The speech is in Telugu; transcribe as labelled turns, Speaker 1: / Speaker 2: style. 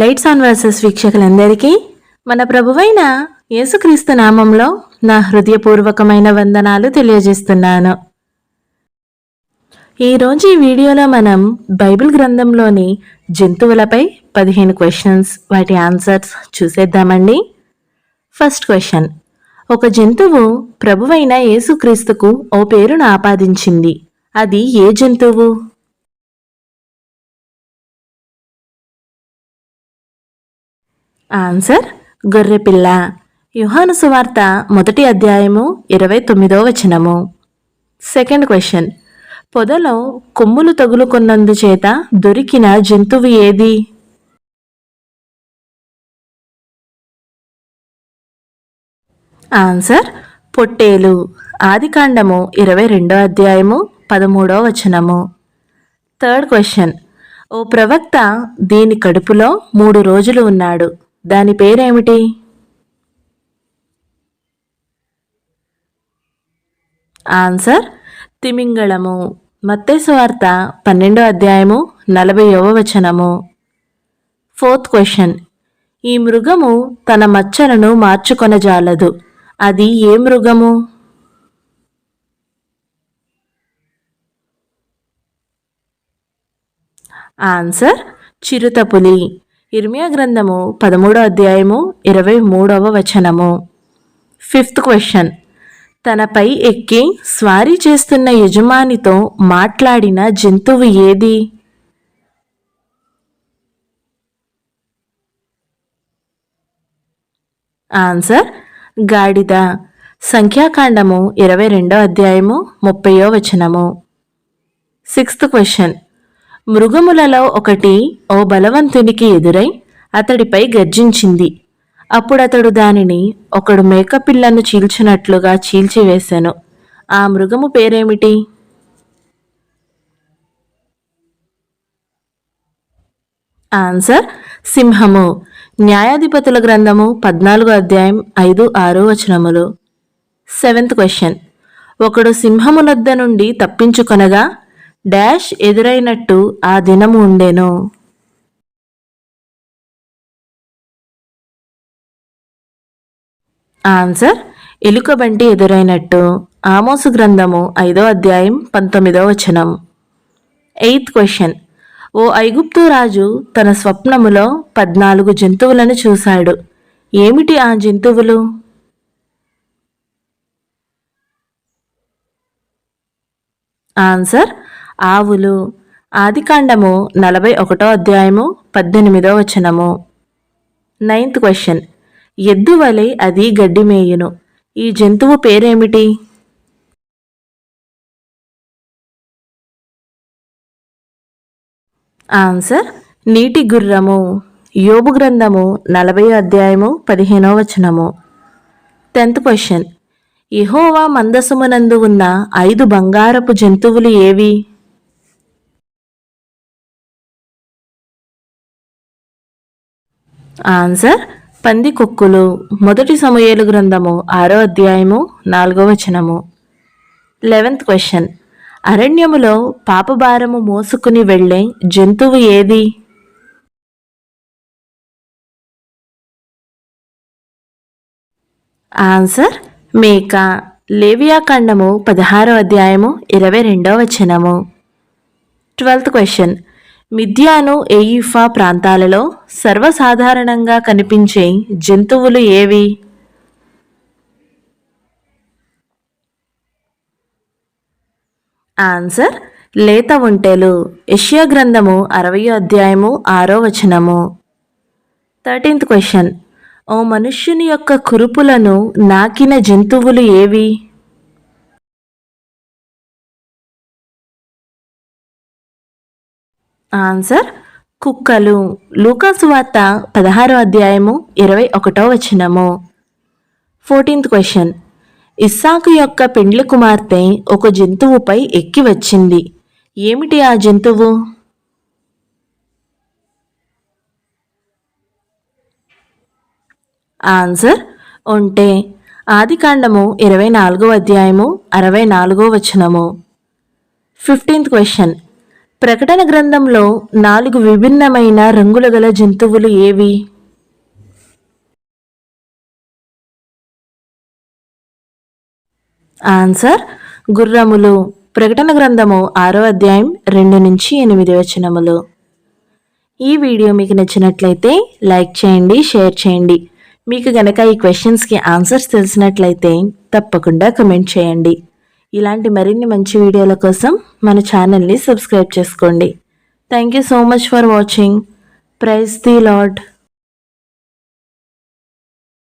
Speaker 1: లైట్స్ ఆన్ వర్సెస్ వీక్షకులందరికీ మన ప్రభువైన యేసుక్రీస్తు నామంలో నా హృదయపూర్వకమైన వందనాలు తెలియజేస్తున్నాను. ఈరోజు ఈ వీడియోలో మనం బైబిల్ గ్రంథంలోని జంతువులపై పదిహేను క్వశ్చన్స్ వాటి ఆన్సర్స్ చూసేద్దామండి. ఫస్ట్ క్వశ్చన్ ఒక జంతువు ప్రభువైన యేసుక్రీస్తుకు ఓ పేరును ఆపాదించింది. అది ఏ జంతువు? ఆన్సర్ గొర్రెపిల్ల. యుహాను సువార్త మొదటి అధ్యాయము ఇరవై తొమ్మిదో వచనము. Second question. పొదలో కొమ్ములు తగులుకున్నందుచేత దొరికిన జంతువు ఏది? ఆన్సర్ పొట్టేలు. ఆదికాండము ఇరవై రెండో అధ్యాయము పదమూడో వచనము. Third question. ఓ ప్రవక్త దీని కడుపులో మూడు రోజులు ఉన్నాడు. దాని పేరేమిటి? ఆన్సర్ తిమింగళము. మత్తేసువార్త పన్నెండో అధ్యాయము నలభైవ వచనము. Fourth question. ఈ మృగము తన మచ్చలను మార్చుకొనజాలదు. అది ఏ మృగము? ఆన్సర్ చిరుతపులి. ఇర్మియా గ్రంథము పదమూడో అధ్యాయము ఇరవై మూడవ వచనము. ఫిఫ్త్ క్వశ్చన్ తనపై ఎక్కి స్వారీ చేస్తున్న యజమానితో మాట్లాడిన జంతువు ఏది? ఆన్సర్ గాడిద. సంఖ్యాకాండము ఇరవై రెండో అధ్యాయము ముప్పయో వచనము. సిక్స్త్ క్వశ్చన్ మృగములలో ఒకటి ఓ బలవంతునికి ఎదురై అతడిపై గర్జించింది. అప్పుడతడు దానిని ఒకడు మేకపిల్లను చీల్చినట్లుగా చీల్చివేశాను ఆ మృగము పేరేమిటి? ఆన్సర్ సింహము. న్యాయాధిపతుల గ్రంథము పద్నాలుగో అధ్యాయం ఐదు ఆరు వచనములు. Seventh question. ఒకడు సింహమునద్ద నుండి తప్పించుకొనగా డాష్ ఎదురైనట్టు ఆ దినము ఉండెను. ఆన్సర్ ఎలుకబంటి ఎదురైనట్టు. ఆమోసు గ్రంథము ఐదో అధ్యాయం పంతొమ్మిదో వచనం. ఎయిత్ క్వశ్చన్ ఓ ఐగుప్తు రాజు తన స్వప్నములో పద్నాలుగు జంతువులను చూశాడు. ఏమిటి ఆ జంతువులు? ఆన్సర్ ఆవులు. ఆదికాండము నలభై ఒకటో అధ్యాయము పద్దెనిమిదో వచనము. Ninth question. ఎద్దు వలె అది గడ్డి మేయును. ఈ జంతువు పేరేమిటి? ఆన్సర్ నీటి గుర్రము. యోబు గ్రంథము నలభై అధ్యాయము పదిహేనో వచనము. Tenth question. ఇహోవా మందసమునందు ఉన్న ఐదు బంగారపు జంతువులు ఏవి? ఆన్సర్ పందికొక్కులు. మొదటి సమయేలు గ్రంథము ఆరో అధ్యాయము నాలుగో వచనము. Eleventh question. అరణ్యములో పాపభారము మోసుకుని వెళ్ళే జంతువు ఏది? ఆన్సర్ మేక. లేవియాకాండము పదహారో అధ్యాయము ఇరవై రెండో వచనము. Twelfth question. మిథ్యాను ఎయిఫా ప్రాంతాలలో సర్వసాధారణంగా కనిపించే జంతువులు ఏవి? ఆన్సర్ లేత ఒంటెలు. యష్యా గ్రంథము అరవయో అధ్యాయము ఆరో వచనము. Thirteenth question. ఓ మనుష్యుని యొక్క కురుపులను నాకిన జంతువులు ఏవి? ఆన్సర్ కుక్కలు. లూకాసు వార్త పదహారో అధ్యాయము ఇరవై ఒకటో వచనము. Fourteenth question. ఇస్సాకు యొక్క పెండ్లి కుమార్తె ఒక జంతువుపై ఎక్కి వచ్చింది. ఏమిటి ఆ జంతువు? ఆన్సర్ ఒంటే. ఆదికాండము ఇరవై నాలుగో అధ్యాయము అరవై నాలుగో వచనము. Fifteenth question. ప్రకటన గ్రంథంలో నాలుగు విభిన్నమైన రంగుల గల జంతువులు ఏవి? ఆన్సర్ గుర్రములు. ప్రకటన గ్రంథము ఆరో అధ్యాయం రెండు నుంచి ఎనిమిది వచనములు. ఈ వీడియో మీకు నచ్చినట్లయితే లైక్ చేయండి షేర్ చేయండి. మీకు గనక ఈ క్వశ్చన్స్కి ఆన్సర్స్ తెలిసినట్లయితే తప్పకుండా కమెంట్ చేయండి. ఇలాంటి మరిన్ని మంచి వీడియోల కోసం మన ఛానల్ని సబ్స్క్రైబ్ చేసుకోండి. Thank you so much for watching praise the Lord